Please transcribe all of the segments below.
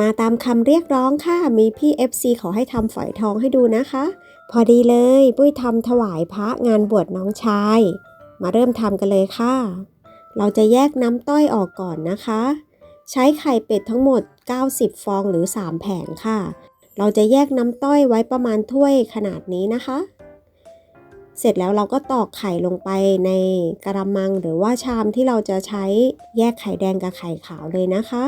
มาตามคำเรียกร้องค่ะ มีพี่ FC ขอให้ทำฝอยทองให้ดูนะคะ พอดีเลย ปุ้ยทำถวายพระงานบวชน้องชาย มาเริ่มทำกันเลยค่ะ เราจะแยกน้ำต้อยออกก่อนนะคะ ใช้ไข่เป็ดทั้งหมด 90 ฟองหรือ 3 แผงค่ะ เราจะแยกน้ำต้อยไว้ประมาณถ้วยขนาดนี้นะคะ เสร็จแล้วเราก็ตอกไข่ลงไปในกระมังหรือว่าชามที่เราจะใช้แยกไข่แดงกับไข่ขาวเลยนะคะ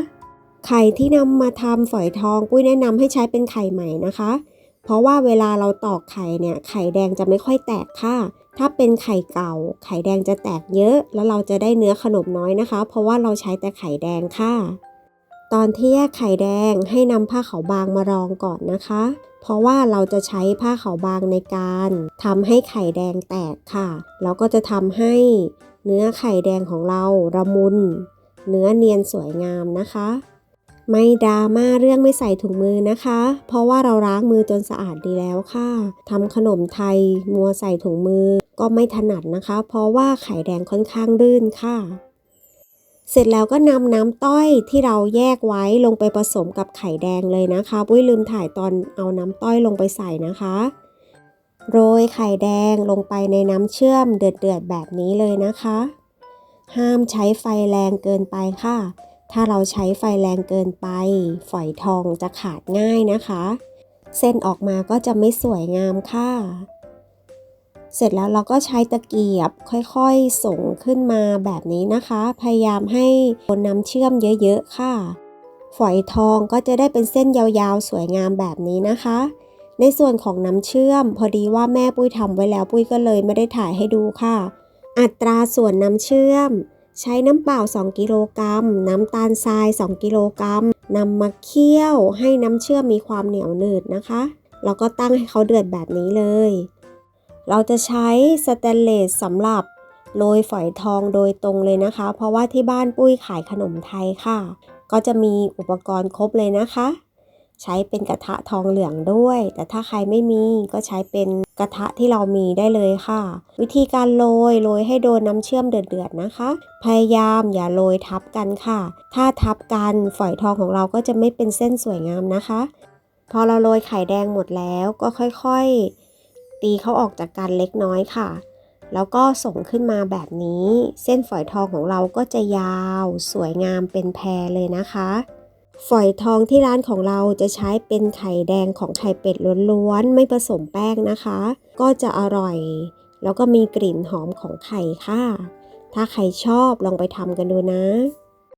ไข่ที่นำมาทำฝอยทองปุ้ยแนะนำให้ใช้เป็นไข่ใหม่นะคะ เพราะว่าเวลาเราตอกไข่เนี่ยไข่แดงจะไม่ค่อยแตกค่ะ ถ้าเป็นไข่เก่า ไข่แดงจะแตกเยอะ แล้วเราจะได้เนื้อขนมน้อยนะคะ เพราะว่าเราใช้แต่ไข่แดงค่ะ ตอนที่แยกไข่แดงให้นำผ้าขาวบางมารองก่อนนะคะ เพราะว่าเราจะใช้ผ้าขาวบางในการทำให้ไข่แดงแตกค่ะ แล้วก็จะทำให้เนื้อไข่แดงของเราระมุน เนื้อเนียนสวยงามนะคะ ไม่ดราม่าเรื่องไม่ใส่ถุงมือนะคะ เพราะว่าเราล้างมือจนสะอาดดีแล้วค่ะทำขนมไทยมัวใส่ถุงมือก็ไม่ถนัดนะคะ เพราะว่าไข่แดงค่อนข้างลื่นค่ะ เสร็จแล้วก็นำน้ำต้อยที่เราแยกไว้ลงไปผสมกับไข่แดงเลยนะคะปุ้ยลืมถ่ายตอนเอาน้ำต้อยลงไปใส่นะคะโรยไข่แดงลงไปในน้ำเชื่อมเดือดๆแบบนี้เลยนะคะ ห้ามใช้ไฟแรงเกินไปค่ะ ถ้าเราใช้ไฟแรงเกินไป ฝอยทองจะขาดง่ายนะคะ เส้นออกมาก็จะไม่สวยงามค่ะ เสร็จแล้วเราก็ใช้ตะเกียบค่อยๆส่งขึ้นมาแบบนี้นะคะ พยายามให้โดนน้ำเชื่อมเยอะๆค่ะ ฝอยทองก็จะได้เป็นเส้นยาวๆสวยงามแบบนี้นะคะ ในส่วนของน้ำเชื่อม พอดีว่าแม่ปุ้ยทำไว้แล้วปุ้ยก็เลยไม่ได้ถ่ายให้ดูค่ะ อัตราส่วนน้ำเชื่อม ใช้น้ำเปล่า 2 กิโลกรัม น้ำตาลทราย 2 กิโลกรัมนำมาเคี่ยวให้น้ำเชื่อมมีความเหนียวหนืดนะคะ แล้วก็ตั้งให้เขาเดือดแบบนี้เลย เราจะใช้สแตนเลสสำหรับโรยฝอยทองโดยตรงเลยนะคะ เพราะว่าที่บ้านปุ้ยขายขนมไทยค่ะ ก็จะมีอุปกรณ์ครบเลยนะคะ ใช้เป็นกระทะทองเหลืองด้วย แต่ถ้าใครไม่มีก็ใช้เป็นกระทะที่เรามีได้เลยค่ะ วิธีการโรยโรยให้โดนน้ำเชื่อมเดือดๆนะคะ พยายามอย่าโรยทับกันค่ะ ถ้าทับกันฝอยทองของเราก็จะไม่เป็นเส้นสวยงามนะคะ พอเราโรยไข่แดงหมดแล้วก็ค่อยๆ ตีเขาออกจากกันเล็กน้อยค่ะแล้วก็ส่งขึ้นมาแบบนี้ เส้นฝอยทองของเราก็จะยาว สวยงามเป็นแพรเลยนะคะ ฝอยทองที่ร้านของเราจะใช้เป็นไข่แดงของไข่เป็ดล้วนๆ ไม่ผสมแป้งนะคะ ก็จะอร่อย แล้วก็มีกลิ่นหอมของไข่ค่ะ ถ้าใครชอบลองไปทำกันดูนะ